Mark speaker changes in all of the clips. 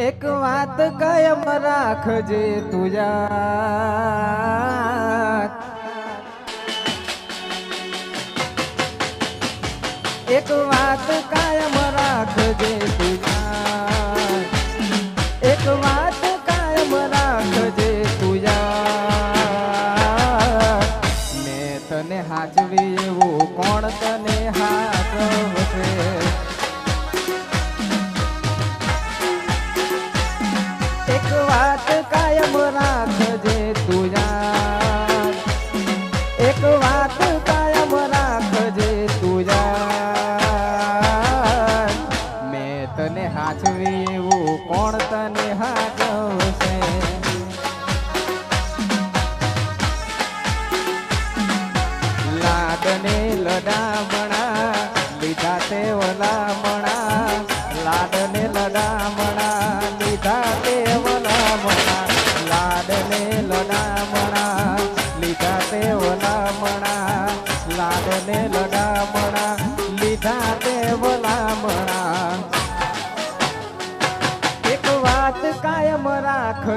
Speaker 1: એક વાત કાયમ રાખજે તુજા. એક વાત કાયમ રાખજે તુજા. એક વાત કાયમ રાખજે તુજા. મેં તને હાચવી એવું કોણ તને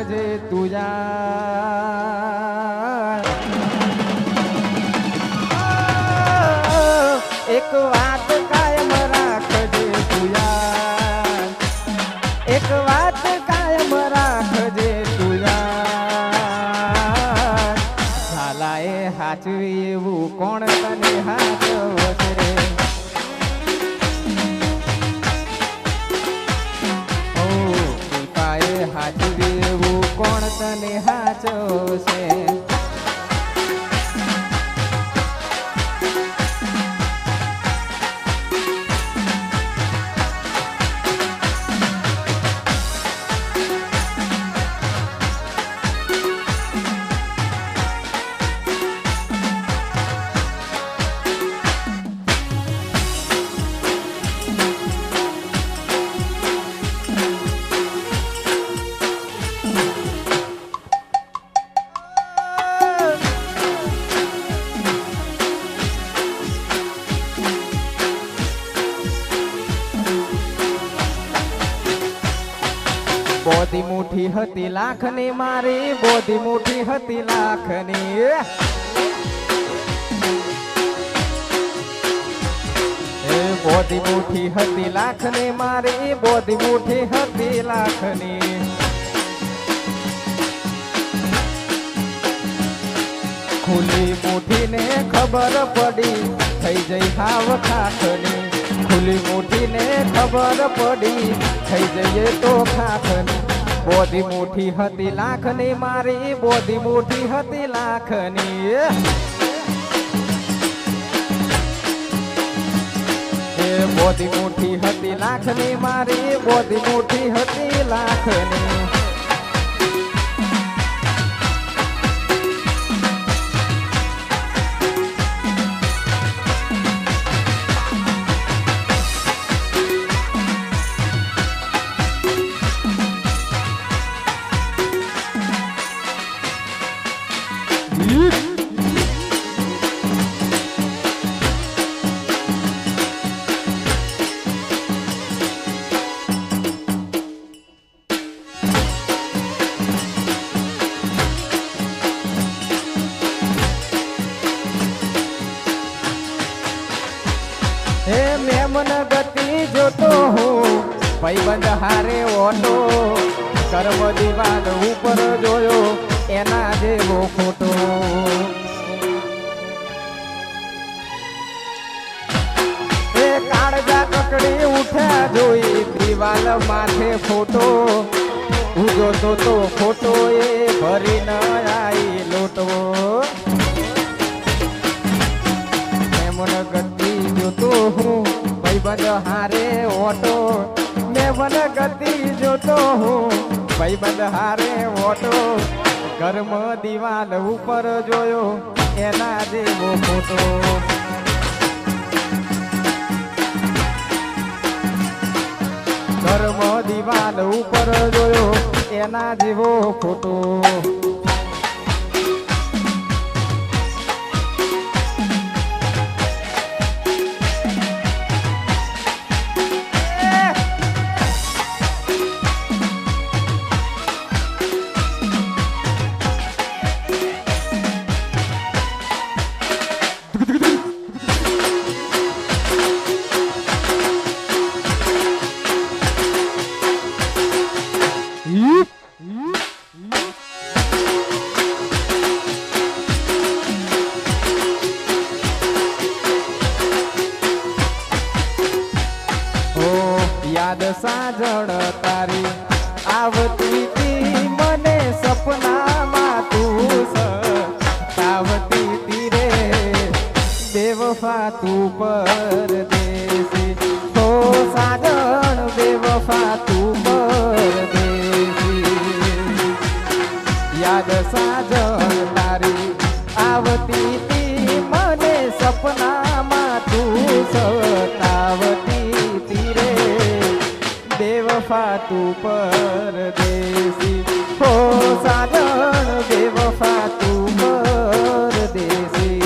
Speaker 1: રાખજે તુજા એક વાત કાયમ રાખજે તુયા એક વાત કાયમ રાખજે તુયા ઝાલાએ હાચવી એવું કોણ તને હાચવશે કોણ તને હાચવશે? બોધી મુઠી હતી લાખની મારી બોધી મોઠી હતી લાખની. એ બોધી મોઠી હતી લાખની મારી બોધી મોઠી હતી લાખની. ખુલ્લી મુઠીને ખબર પડી, થઈ જઈ હાવ ખાખની. ખુલ્લી મુઠીને ખબર પડી, થઈ જઈએ તો ખાખની. બોધી મુઠી હતી લાખની મારી, બોધી મુઠી હતી લાખની. બોધી મુઠી હતી લાખની મારી, બોધી મુઠી હતી લાખની. હે મેમન ગતિ જોતો હું, ભાઈબંધ હારે ઓટો કર્મ દિવાલ ઉપર જોયો, એના જેવો ફોટો એ કાળજા કકડી ઉઠ્યા જોઈ, દિવાલ માથે ફોટો. હું જોતો તો ફોટો એ ભરી ન આવી લોટો ભાઈબંધ હારે ઓટો મેમન ગતિ જોતો હું. ભાઈબંધ હારે ઓટો કર્મ દિવાલ ઉપર જોયો, એના જેવો ફોટો. કર્મ દિવાલ ઉપર જોયો, એના જેવો ફોટો. તારી આવતી તી. પરદેશી. હો સાજણ બેવફા તું પરદેશી.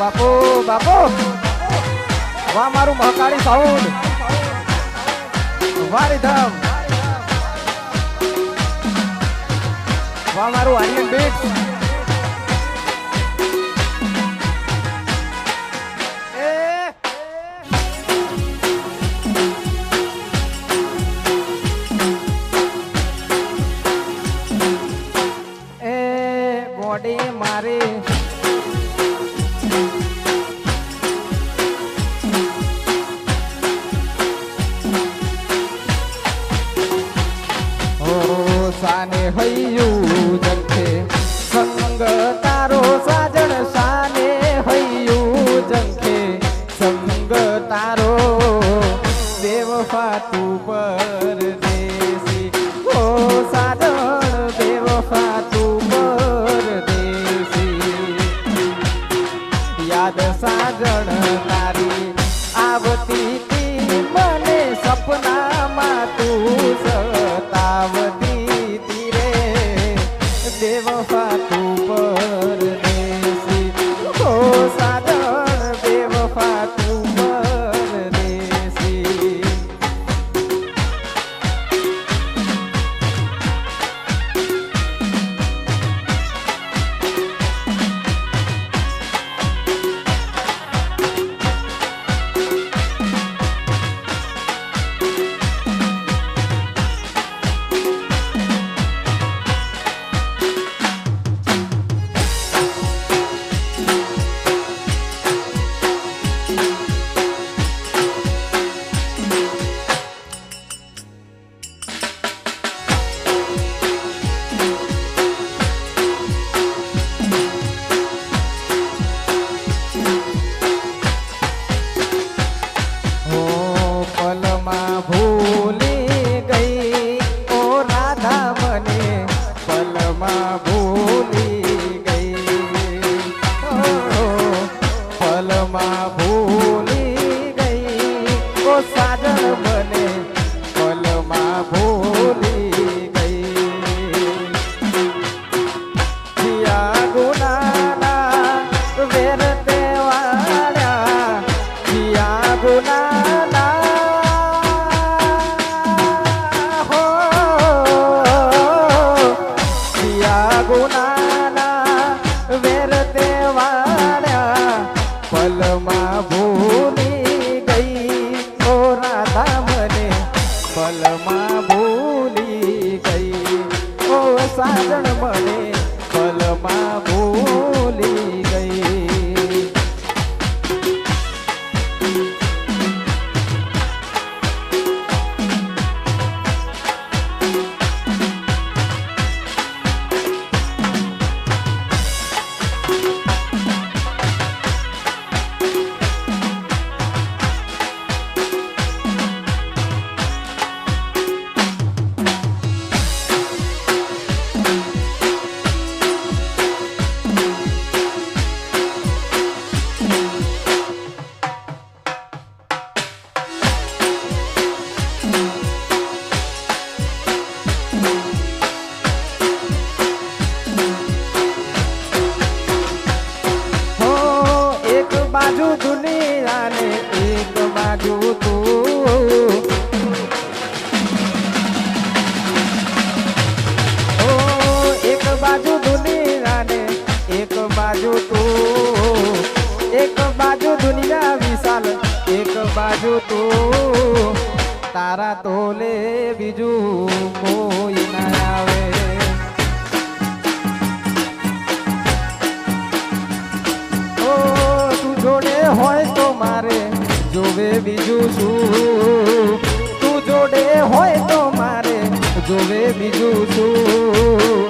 Speaker 1: બાપો બાપો. વાહ, મારું મહાકાળી સાઉન્ડ. વારી ધામ વાહ, મારું આર્યન બીટ thank you ચાલ એક બાજુ તું, તારા તોલે બીજું કોઈ ના આવે. હોય તો મારે જોવે બીજું શું? તું જોડે હોય તો મારે જોવે બીજું છું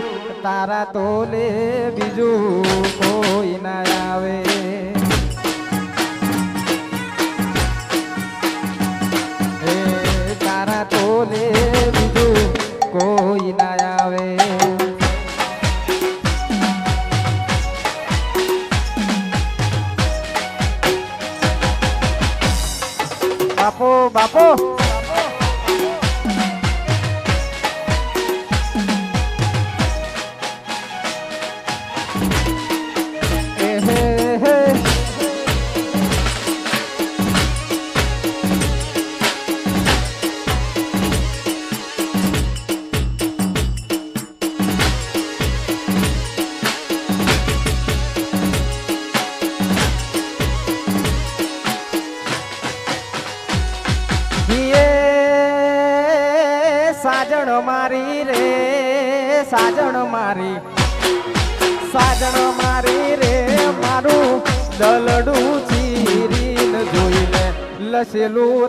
Speaker 1: તારા તોલે બીજું કોઈ ના આવે. તારા ટોલે બીજું કોઈ ના આવે. બાપો બાપો.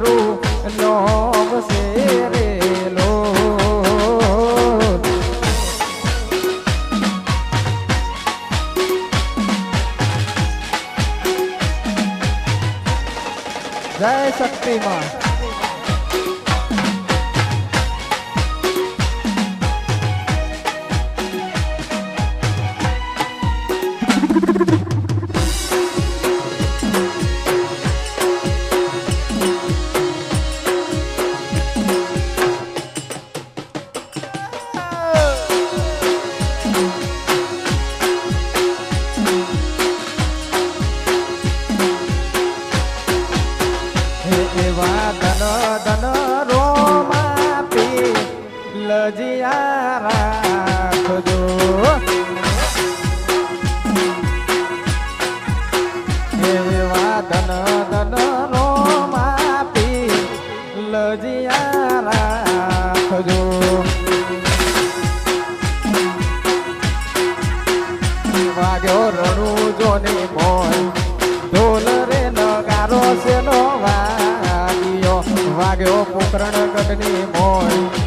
Speaker 1: મારું નોમ છે રેલો જય શક્તિમાં any more.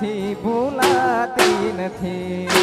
Speaker 1: થી ભૂલાતી નથી.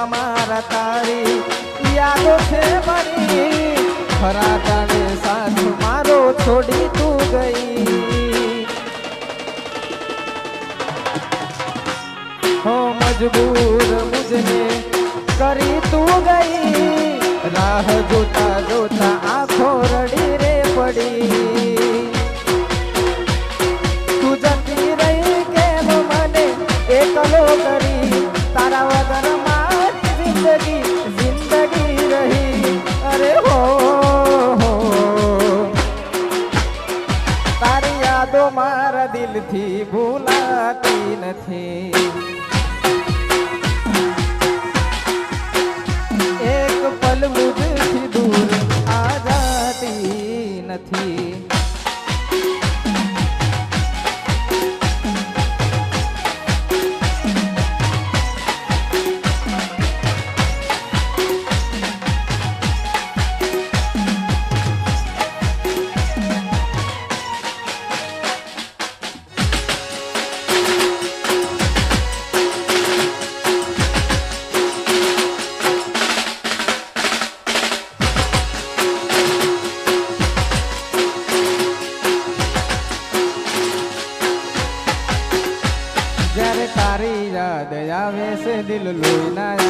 Speaker 1: અમારા તારી યાદો છે બની ખરા તારે સાથ મારો છોડી તું ગઈ. હો મજબૂર મુજને કરી તું ગઈ. રાહ જોતા જોતા આંખો રડી રે પડી. সাথে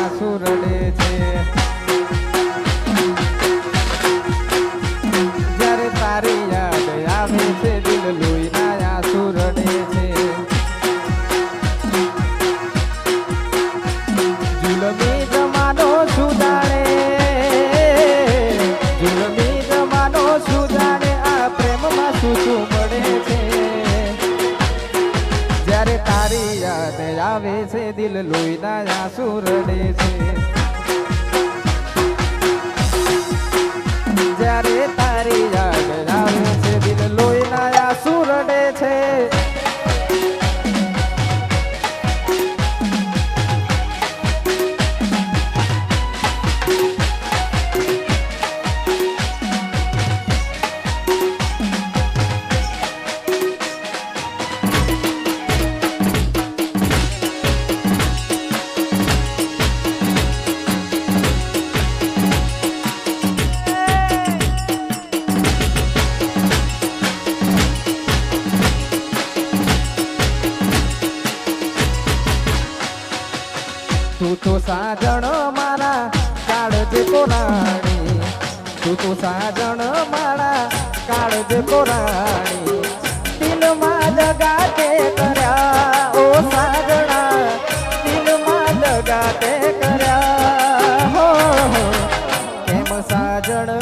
Speaker 1: આંસુ રડે છે.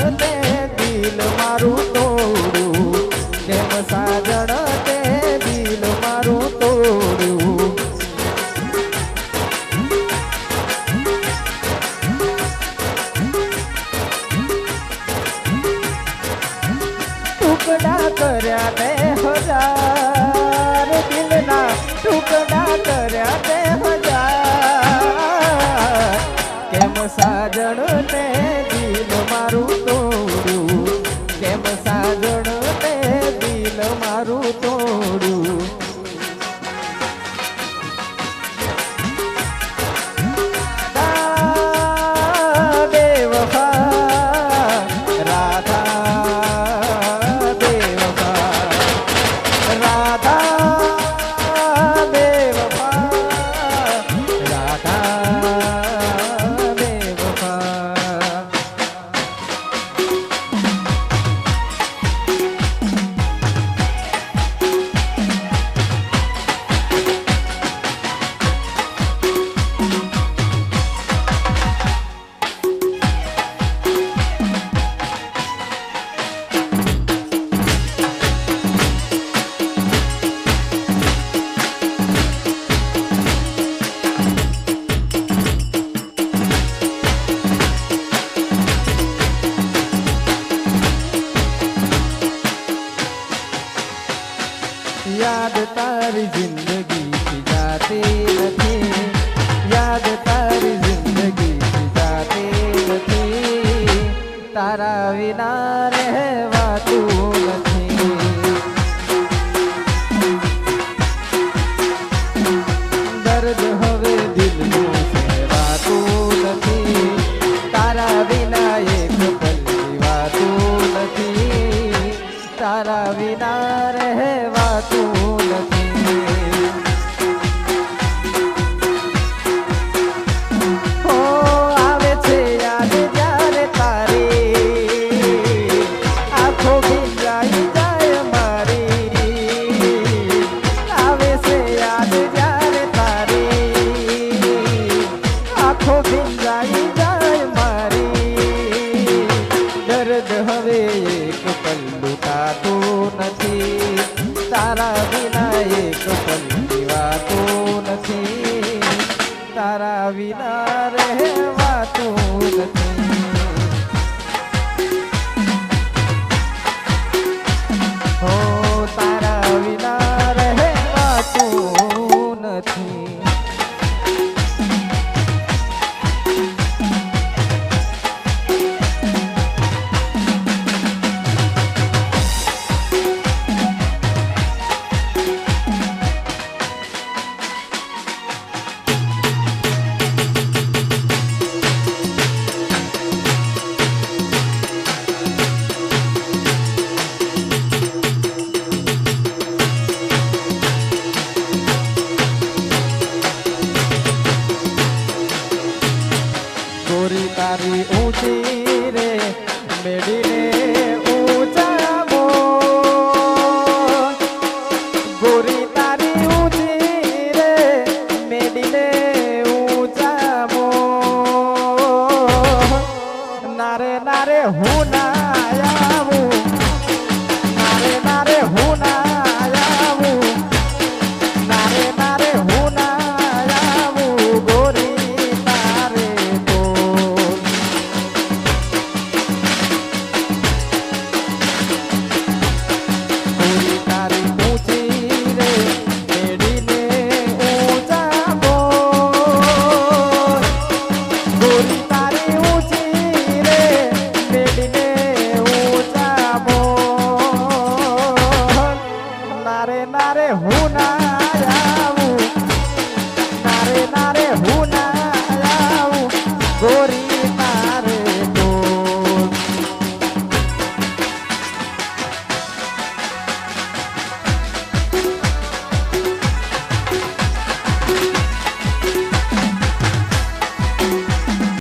Speaker 1: સાજણ તે દિલ મારું તોડ્યું. કેમ સાજણ તે દિલ મારું તોડ્યું. ટુકડા કર્યા તે હજાર દિલના. ટુકડા કર્યા તે હજાર યાદ તારી જિંદગી જાતે નથી.